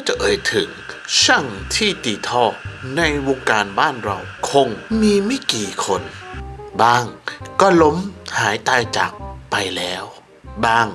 ถ้าจะเอ่ยถึง ช่างที่ตีท่อในวงการบ้านเราคงมีไม่กี่คน บางก็ล้มหายตายจากไปแล้ว บาง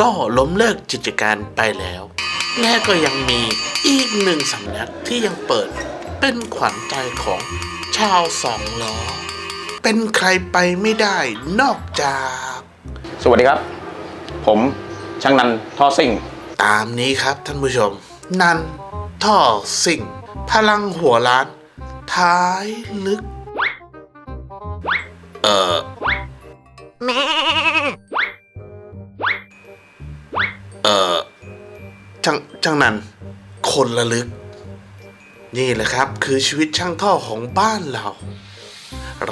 ก็ล้มเลิกกิจการไปแล้ว และก็ยังมีอีกหนึ่งสำนักที่ยังเปิดเป็นขวัญใจของชาวสองล้อ เป็นใครไปไม่ได้นอกจาก สวัสดีครับ ผมช่างนันท่อซิ่ง ตามนี้ครับท่านผู้ชม นันท่อสิ่ง พลังหัวล้าน ท้ายลึก เอ่อเอ่อจังจังนันคนละลึก นี่แหละครับคือชีวิตช่างท่อของบ้านเรา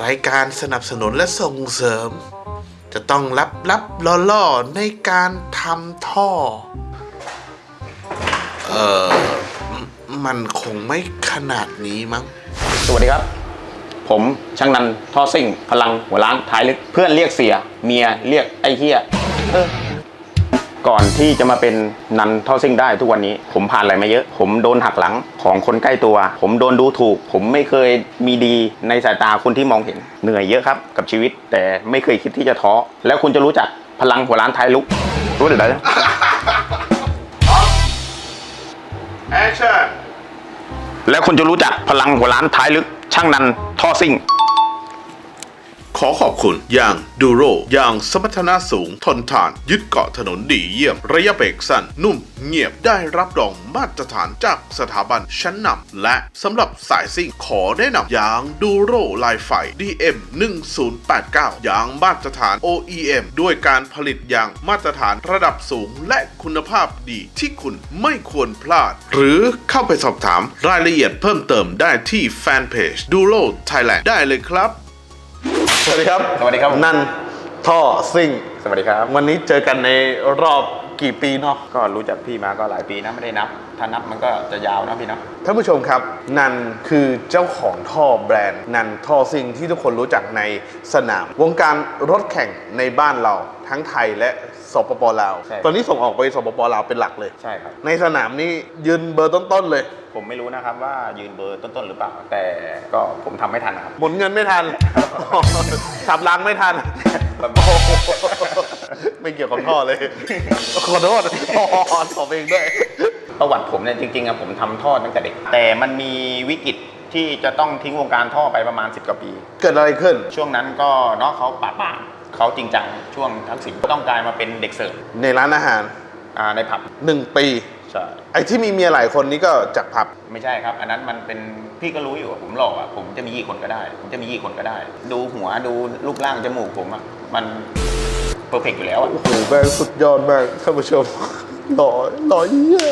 รายการสนับสนุนและส่งเสริม จะต้องรับรับล่อล่อๆในการทำท่อ เออมมันคงไม่ขนาดนี้มั้ง สวัสดีครับ ผมช่างนันท่อซิ่ง พลังหัวล้านท้ายลึก เพื่อนเรียกเสีย เมียเรียกไอ้เฮียเออก่อนที่จะมาเป็นนันท่อซิ่งได้ทุกวันนี้ ผมผ่านอะไรมาเยอะ ผมโดนหักหลังของคนใกล้ตัว ผมโดนดูถูก ผมไม่เคยมีดีในสายตาคนที่มองเห็นเหนื่อยเยอะครับ กับชีวิต แต่ไม่เคยคิดที่จะท้อแล้วคุณจะรู้จักพลังหัวล้านท้ายลุกรู้เดี๋ยวนะ Action แล้วคุณจะรู้จักพลังหัวล้านท้ายลึกช่างนันท่อซิ่ง อขอบคุณอย่างดูโรอย่างสมรรถนะสูง ทนทาน ยึดเกาะถนนดีเยี่ยม ระยะเบรกสั้น นุ่มเงียบได้รับรองมาตรฐานจากสถาบันชั้นนำและสำหรับสายซิ่งขอแนะนำอย่างดูโรลายไฟ DM 1089อย่างมาตรฐาน OEM ด้วยการผลิตอย่างมาตรฐานระดับสูง และคุณภาพดีที่คุณไม่ควรพลาด หรือเข้าไปสอบถามรายละเอียดเพิ่มเติมได้ที่แฟนเพจดูโร Thailand ได้เลยครับ สวัสดีครับ สวัสดีครับนั่นท่อซิ่ง สวัสดีครับ วันนี้เจอกันในรอบ กี่ปีเนาะก็รู้จักพี่มาก็หลายปีนะไม่ได้นับ ถ้านับมันก็จะยาวนะพี่เนาะท่านผู้ชมครับ นันคือเจ้าของท่อแบรนด์ นันท่อซิ่งที่ทุกคนรู้จักในสนาม วงการรถแข่งในบ้านเราทั้งไทยและสปปลาว ใช่ ตอนนี้ส่งออกไปสปปลาวเป็นหลักเลย ใช่ครับ ในสนามนี่ยืนเบอร์ต้นๆเลย ผมไม่รู้นะครับว่ายืนเบอร์ต้นๆหรือเปล่า แต่ก็ผมทำไม่ทันนะครับ หมุนเงินไม่ทันขับล้างไม่ทันแบบโอ้โห ไม่เกี่ยวกับท่อเลยขอโทษอ๋อผมเองด้วยประวัติผมเนี่ยจริงๆอะผมทำท่อตั้งแต่เด็ก แต่มันมีวิกฤตที่จะต้องทิ้งวงการท่อไปประมาณ 10กว่าปี เกิดอะไรขึ้น ช่วงนั้นก็เนาะเขาปราบปรามเขาจริงจังช่วงทักษิณก็ต้องกลายมาเป็นเด็กเสิร์ฟในร้านอาหารอ่าในผับหนึ่งปีใช่ไอ้ที่มีเมียหลายคนนี้ก็จากผับไม่ใช่ครับ อันนั้นมันเป็นพี่ก็รู้อยู่ว่าผมหล่ออะผมจะมีกี่คนก็ได้ ผมจะมีกี่คนก็ได้ ดูหัวดูรูปร่างจมูกผมอะมัน เพอร์เฟกอยู่แล้วอะ โอ้โหแม่งสุดยอดมากท่านผู้ชม หล่อหล่อเยี่ย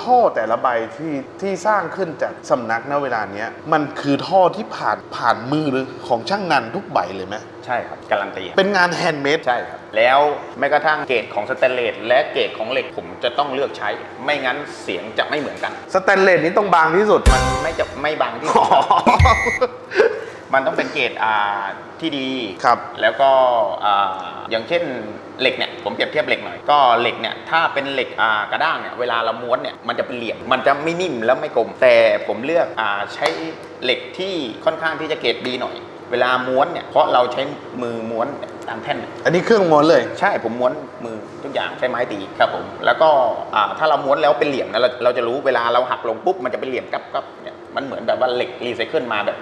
ท่อแต่ละใบที่ที่สร้างขึ้นจากสำนักณเวลาเนี้ยมันคือท่อที่ผ่านผ่านมือหรือของช่างนันทุกใบเลยไหมใช่ครับ การันตีเป็นงานแฮนด์เมด ใช่ครับ แล้วแม้กระทั่งเกรดของสแตนเลสและเกรดของเหล็กผมจะต้องเลือกใช้ ไม่งั้นเสียงจะไม่เหมือนกัน สแตนเลสนี้ต้องบางที่สุด มันไม่จะไม่บางที่สุด มันต้องเป็นเกรดอ่าที่ดีครับแล้วก็อ่าอย่างเช่นเหล็กเนี่ยผมเปรียบเทียบเหล็กหน่อยก็เหล็กเนี่ยถ้าเป็นเหล็กอ่ากระด้างเนี่ยเวลาเราม้วนเนี่ยมันจะเป็นเหลี่ยมมันจะไม่นิ่มแล้วไม่กลม แต่ผมเลือกอ่าใช้เหล็กที่ค่อนข้างที่จะเกรดดีหน่อย เวลาม้วนเนี่ยเพราะเราใช้มือม้วนตามแท่นเนี่ย อันนี้เครื่องม้วนเลย ใช่ผมม้วนมือทุกอย่างใช้ไม้ตีครับผม แล้วก็อ่าถ้าเราม้วนแล้วเป็นเหลี่ยมนะเราเราจะรู้เวลาเราหักลงปุ๊บมันจะเป็นเหลี่ยมกับกับเนี่ยมันเหมือนแบบว่าเหล็กรีไซเคิลมาแบบ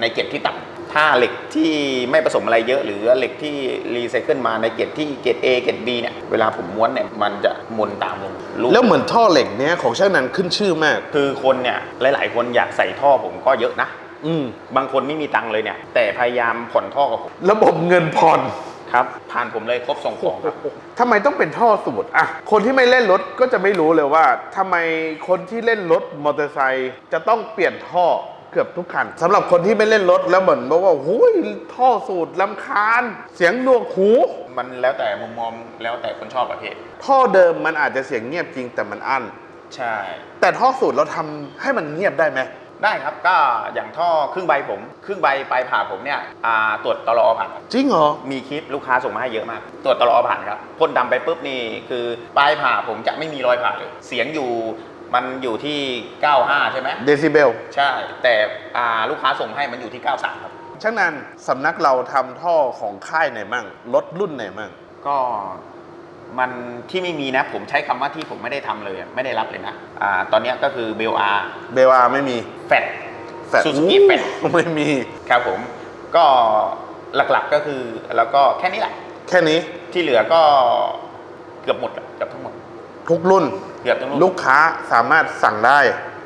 ในเกรดที่ต่ำถ้าเหล็กที่ไม่ผสมอะไรเยอะ หรือเหล็กที่รีไซเคิลมาในเกรดที่เกรด A เกรด B เนี่ยเวลาผมม้วนเนี่ยมันจะมนตามลงรูปแล้วเหมือนท่อเหล็กเนี้ยของช่างนันขึ้นชื่อมาก คือคนเนี่ยหลาย ๆ คนอยากใส่ท่อผมก็เยอะนะอืมบางคนไม่มีตังค์เลยเนี่ย แต่พยายามผ่อนท่อกับผมระบบเงินผ่อน ครับ ผ่านผมเลยครบส่งของครับ ทำไมต้องเป็นท่อสูตรอะ คนที่ไม่เล่นรถก็จะไม่รู้เลยว่าทำไมคนที่เล่นรถมอเตอร์ไซค์จะต้องเปลี่ยนท่อ เกือบทุกคันสำหรับคนที่ไม่เล่นรถแล้วเหมือนบอกว่าหุยท่อสูตรลำคาญ เสียงหนวกหูมันแล้วแต่มุมมองแล้วแต่คนชอบประเภทท่อเดิมมันอาจจะเสียงเงียบจริงแต่มันอั้นใช่ แต่ท่อสูตรเราทำให้มันเงียบได้ไหมได้ครับก็อย่างท่อครึ่งใบผม ครึ่งใบปลายผ่าผมเนี่ยอ่าตรวจตลอผ่านครับจริงเหรอมีคลิปลูกค้าส่งมาให้เยอะมาก ตรวจตลอผ่านครับพ่นดำไปปุ๊บนี่คือปลายผ่าผมจะไม่มีรอยผ่าเลยเสียงอยู่ มันอยู่ที่ 95 ใช่ไหมเดซิเบล ใช่ แต่อ่าลูกค้าส่งให้มันอยู่ที่ 93 ครับ ช่างนันสำนักเราทำท่อของค่ายไหนมั่งรถรุ่นไหนมั่ง ก็มันที่ไม่มีนะ ผมใช้คำว่าที่ผมไม่ได้ทำเลยอะไม่ได้รับเลยนะอ่าตอนเนี้ยก็คือเบลอาร์เบลอาไม่มีแฟดแฟด Suzuki แฟดไม่มี ครับผม ก็หลักๆก็คือแล้วก็แค่นี้แหละ แค่นี้ที่เหลือก็เกือบหมดอะเกือบทั้งหมด ทุกรุ่น เกือบทั้งหมดลูกค้าสามารถสั่งได้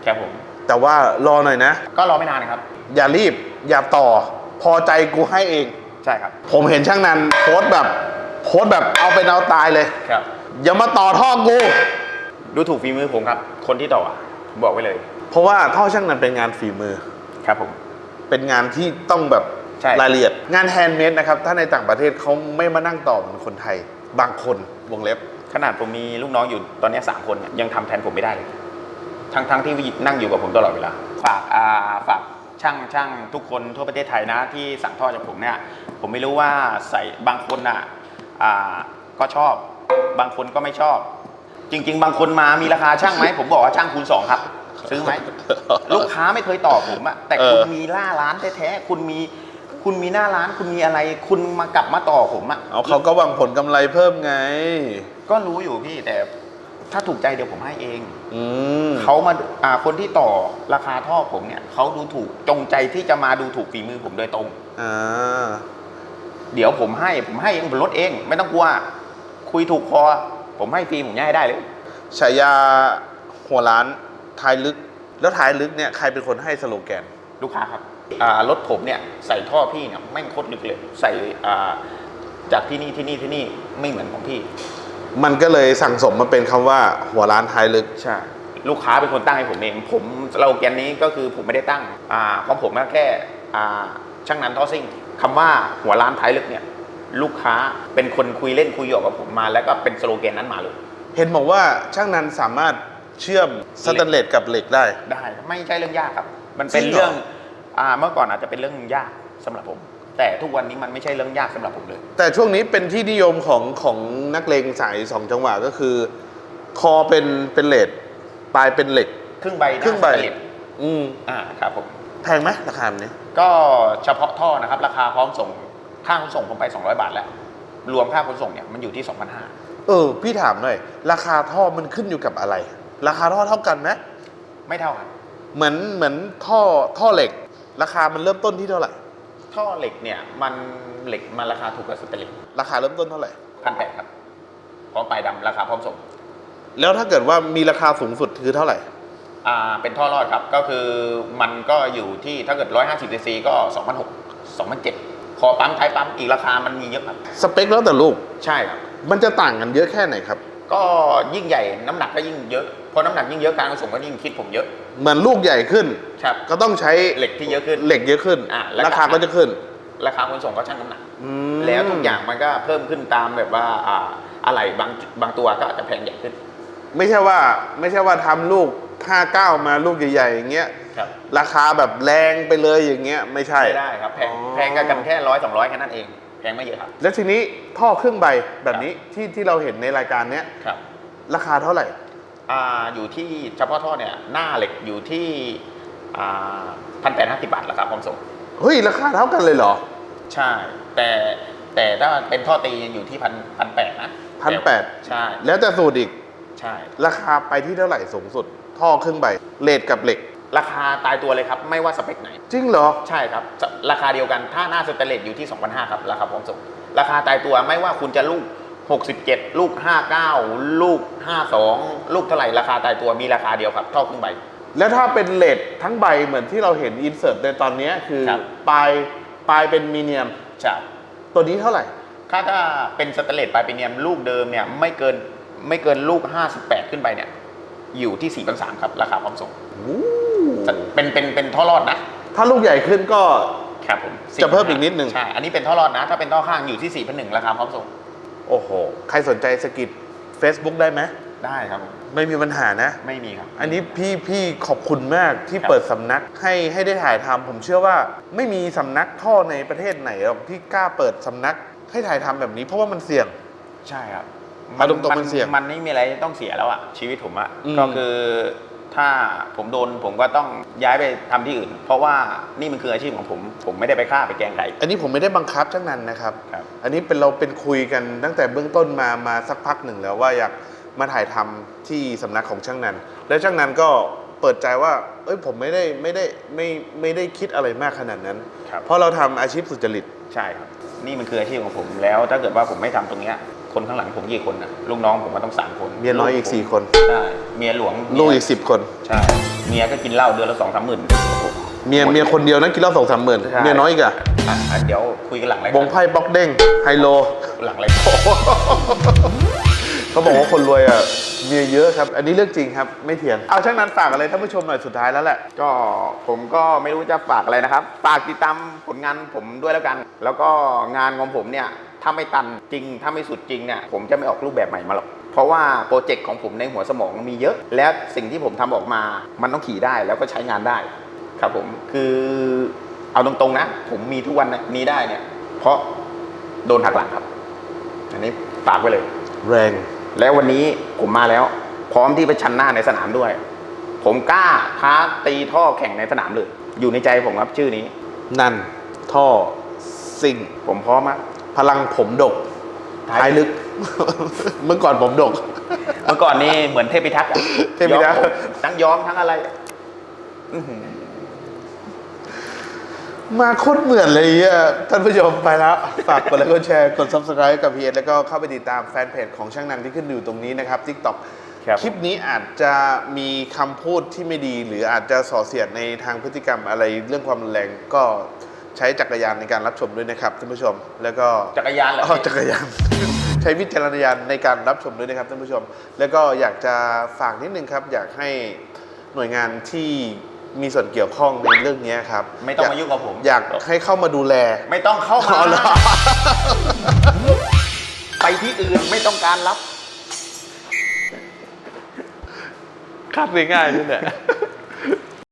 ครับผม แต่ว่ารอหน่อยนะ ก็รอไม่นานนะครับ อย่ารีบอย่าต่อ พอใจกูให้เอง ใช่ครับ ผมเห็นช่างนันโพสต์แบบโพสต์แบบเอาเป็นเอาตายเลย ครับ อย่ามาต่อท่อกู ดูถูกฝีมือผมครับ คนที่ต่ออะผมบอกไว้เลย เพราะว่าท่อช่างนันเป็นงานฝีมือ ครับผม เป็นงานที่ต้องแบบใช่ รายละเอียด งานแฮนด์เมดนะครับ ถ้าในต่างประเทศเขาไม่มานั่งต่อเหมือนคนไทย บางคนวงเล็บ ขนาดผมมีลูกน้องอยู่ตอนเนี้ยสามคนเนี่ยยังทำแทนผมไม่ได้เลยทั้งทั้งที่นั่งอยู่กับผมตลอดเวลาฝากอ่าฝากช่างช่างทุกคนทั่วประเทศไทยนะที่สั่งท่อจากผมเนี่ยผมไม่รู้ว่าใส่บางคนอะอ่าก็ชอบ บางคนก็ไม่ชอบ จริง ๆ บางคนมามีราคาช่างไหมผมบอกว่าช่างคูณสองครับ ซื้อไหมลูกค้าไม่เคยตอบผมอะแต่คุณเออมีหน้าร้านแท้ๆคุณมีคุณมีหน้าร้านคุณมีอะไร คุณมากลับมาต่อผมอะเอาเขาก็หวังผลกำไรเพิ่มไง ก็รู้อยู่พี่แต่ถ้าถูกใจเดี๋ยวผมให้เอง อืมเขามาอ่าคนที่ต่อราคาท่อผมเนี่ยเขาดูถูกจงใจที่จะมาดูถูกฝีมือผมโดยตรง อ่าเดี๋ยวผมให้ผมให้เองผมลดเอง ไม่ต้องกลัว คุยถูกคอผมให้ฟรีผมให้ได้เลยฉายาหัวร้านท้ายลึก แล้วท้ายลึกเนี่ยใครเป็นคนให้สโลแกน ลูกค้าครับอ่ารถผมเนี่ยใส่ท่อพี่เนี่ยแม่งโคตรลึกเลย ใส่อ่าจากที่นี่ที่นี่ที่นี่ไม่เหมือนของพี่ มันก็เลยสั่งสมมาเป็นคำว่าหัวร้านท้ายลึก ใช่ ลูกค้าเป็นคนตั้งให้ผมเอง ผมเราแกนนี้ก็คือผมไม่ได้ตั้งอ่าของผมก็แค่อ่าช่างนันท่อซิ่งคำว่าหัวร้านท้ายลึกเนี่ย ลูกค้าเป็นคนคุยเล่นคุยหยอกกับผมมา แล้วก็เป็นสโลแกนนั้นมาเลย เห็นบอกว่าช่างนันสามารถเชื่อมสแตนเลสกับเหล็กได้ ได้ ไม่ใช่เรื่องยากครับ มันเป็นจริงเหรอ เรื่องอ่าเมื่อก่อนอาจจะเป็นเรื่องยากสำหรับผม แต่ทุกวันนี้มันไม่ใช่เรื่องยากสำหรับผมเลย แต่ช่วงนี้เป็นที่นิยมของของนักเลงสายสองจังหวะก็คือ คอเป็นเป็นเลดปลายเป็นเหล็ก ครึ่งใบหน้าครึ่งใบสแตนเลสอืมอ่าครับผม แพงไหมราคาแบบนี้ ก็เฉพาะท่อนะครับ ราคาพร้อมส่งค่าขนส่งผมไป 200 บาทแล้ว รวมค่าขนส่งเนี่ยมันอยู่ที่ 2,500 เออ พี่ถามหน่อย ราคาท่อมันขึ้นอยู่กับอะไร ราคาท่อเท่ากันไหมไม่เท่าครับเหมือนเหมือนท่อท่อเหล็ก ราคามันเริ่มต้นที่เท่าไหร่ ท่อเหล็กเนี่ย มันเหล็กมันราคาถูกกว่าสเตนเลสราคาเริ่มต้นเท่าไหร่พันแปดครับ พร้อมปลายดำราคาพร้อมส่งแล้วถ้าเกิดว่ามีราคาสูงสุดคือเท่าไหร่ อ่าเป็นท่อรอดครับก็คือมันก็อยู่ที่ถ้าเกิด 150 cc ก็2,600 2,700คอปั๊มท้ายปั๊มอีกราคามันมีเยอะครับ สเปคแล้วแต่ลูก ใช่ครับ มันจะต่างกันเยอะแค่ไหนครับ ก็ยิ่งใหญ่น้ำหนักก็ยิ่งเยอะเพราะน้ำหนักยิ่งเยอะการขนส่งก็ยิ่งคิดผมเยอะเหมือนลูกใหญ่ขึ้น ครับ ก็ต้องใช้เหล็กที่เยอะขึ้นเหล็กเยอะขึ้น อะแล้วราคาก็จะขึ้นราคาขนส่งก็ชั่งน้ำหนัก อืมแล้วทุกอย่างมันก็เพิ่มขึ้นตามแบบว่าอ่าอะไรบางบางตัวก็อาจจะแพงใหญ่ขึ้นไม่ใช่ว่าไม่ใช่ว่าทำลูก 59 มาลูกใหญ่ๆอย่างเงี้ยครับราคาแบบแรงไปเลยอย่างเงี้ยไม่ใช่ ไม่ได้ครับแพงอ๋อ แพงกันแค่ร้อยสองร้อยแค่นั้นเอง แพงไม่เยอะครับ แล้วทีนี้ท่อเครื่องใบแบบนี้ที่ที่เราเห็นในรายการเนี้ยครับราคาเท่าไหร่ อ่าอยู่ที่เฉพาะท่อเนี่ยหน้าเหล็กอยู่ที่พันแปดห้าสิบบาทราคาพร้อมส่งเฮ้ยราคาเท่ากันเลยเหรอ ใช่ แต่แต่ถ้าเป็นท่อตียังอยู่ที่พันพันแปดนะ1,800ใช่ แล้วแต่สูตรอีก ใช่ ราคาไปที่เท่าไหร่สูงสุด ท่อเครื่องใบเลดกับเหล็ก ราคาตายตัวเลยครับ ไม่ว่าสเปคไหน จริงเหรอ ใช่ครับ ราคาเดียวกันถ้าหน้าสเตนเลสอยู่ที่2,500ครับราคาพร้อมส่งราคาตายตัวไม่ว่าคุณจะลูก 67 ลูก 59 ลูก 52 ลูกเท่าไหร่ราคาตายตัวมีราคาเดียวครับเท่าครึ่งใบ แล้วถ้าเป็นเลดทั้งใบเหมือนที่เราเห็นอินเสิร์ตในตอนเนี้ยคือครับ ปลายปลายเป็นมีเนียม ใช่ตัวนี้เท่าไหร่ ถ้าถ้าเป็นสเตนเลสปลายเป็นเนียมลูกเดิมเนี่ยไม่เกินไม่เกินลูก 58 ขึ้นไปเนี่ยอยู่ที่4 3 0 0ครับราคาพร้อมส่ง เป็นเป็นเป็นท่อรอดนะถ้าลูกใหญ่ขึ้นก็ ครับผมจะเพิ่มอีกนิดนึง ใช่ อันนี้เป็นท่อรอดนะ ถ้าเป็นท่อข้างอยู่ที่4 1 0 0ราคาพร้อมส่ง โอ้โห ใครสนใจสกิด Facebook ได้ไหมได้ครับไม่มีปัญหานะ ไม่มีครับ อันนี้พี่พี่ขอบคุณมากที่ครับเปิดสำนักให้ให้ได้ถ่ายทำผมเชื่อว่า ไม่มีสำนักท่อในประเทศไหนหรอกที่กล้าเปิดสำนักให้ถ่ายทำแบบนี้ เพราะว่ามันเสี่ยง ใช่ครับเอาตรงๆมันเสี่ยง มันไม่มีอะไรต้องเสียแล้วอะชีวิตผมอะอืม ก็คือ ถ้าผมโดนผมก็ต้องย้ายไปทำที่อื่น เพราะว่านี่มันคืออาชีพของผม ผมไม่ได้ไปฆ่าไปแกล้งใคร อันนี้ผมไม่ได้บังคับช่างนั้นนะครับ ครับ อันนี้เป็นเราเป็นคุยกันตั้งแต่เบื้องต้นมามาสักพักหนึ่งแล้วว่าอยากมาถ่ายทำที่สำนักของช่างนันและช่างนันก็เปิดใจว่า เอ้ยผมไม่ได้ไม่ได้ไม่ไม่ได้คิดอะไรมากขนาดนั้น ครับ เพราะเราทำอาชีพสุจริต ใช่ครับ นี่มันคืออาชีพของผมแล้วถ้าเกิดว่าผมไม่ทำตรงเนี้ย คนข้างหลังผมกี่คนนะลูกน้องผมก็ต้องสามคนเมียน้อยอีกสี่คน ใช่เมียหลวงลูกอีกสิบคน ใช่เมียก็กินเหล้าเดือนละสองสามหมื่นเมียเมียคนเดียวนั้นกินเหล้าสองสามหมื่นใช่เมียน้อยอีกอะอะอะเดี๋ยวคุยกันหลังรายวกางรไพ่บล็อกเด้งไฮโล หลังรายการ เขาบอกว่าคนรวยอะเมียเยอะครับ อันนี้เรื่องจริงครับ ไม่เถียง เอาช่างนั้นฝากอะไรท่านผู้ชมหน่อยสุดท้ายแล้วแหละ ก็ผมก็ไม่รู้จะฝากอะไรนะครับ ฝากติดตามผลงานผมด้วยแล้วกัน แล้วก็งานของผมเนี่ยถ้าไม่ตันจริง ถ้าไม่สุดจริงเนี่ยผมจะไม่ออกรูปแบบใหม่มาหรอก เพราะว่าโปรเจกต์ของผมในหัวสมองมีเยอะ และสิ่งที่ผมทำออกมา มันต้องขี่ได้แล้วก็ใช้งานได้ ครับผม คือเอาตรงๆนะ ผมมีทุกวันนี้ได้เนี่ย เพราะโดนหักหลังครับ อันนี้ฝากไว้เลย แรง แล้ววันนี้ผมมาแล้ว พร้อมที่ไปชันหน้าในสนามด้วย ผมกล้าท้าตีท่อแข่งในสนามเลยอยู่ในใจผมครับชื่อนี้ นันท่อซิงผมพร้อมครับพลังผมดกท้ายลึก เมื่อก่อนผมดก เมื่อก่อนนี่เหมือนเทพิทักษ์อะเทพิทักษ์ ย้อมผมทั้งย้อมทั้งอะไร อื้อหือ มาโคตรเหมือนเลยอะท่านผู้ชมไปแล้ว ฝากกดไลค์กดแชร์กด subscribe กับพีเอแล้วก็เข้าไปติดตามแฟนเพจของช่างนันที่ขึ้นอยู่ตรงนี้นะครับ TikTok ครับคลิปนี้อาจจะมีคำพูดที่ไม่ดี หรืออาจจะส่อเสียดในทางพฤติกรรมอะไรเรื่องความรุนแรงก็ใช้จักรยานในการรับชมด้วยนะครับท่านผู้ชม แล้วก็จักรยานเหรออ๋อจักรยาน ใช้วิจารณญาณในการรับชมด้วยนะครับท่านผู้ชม แล้วก็อยากจะฝากนิดนึงครับ อยากให้หน่วยงานที่ มีส่วนเกี่ยวข้องในเรื่องนี้ครับไม่ต้องมายุ่งกับผม อยากให้เข้ามาดูแล ไม่ต้องเข้ามาเอาเหรอไปที่อื่นไม่ต้องการรับคาดง่ายๆนี่แหละ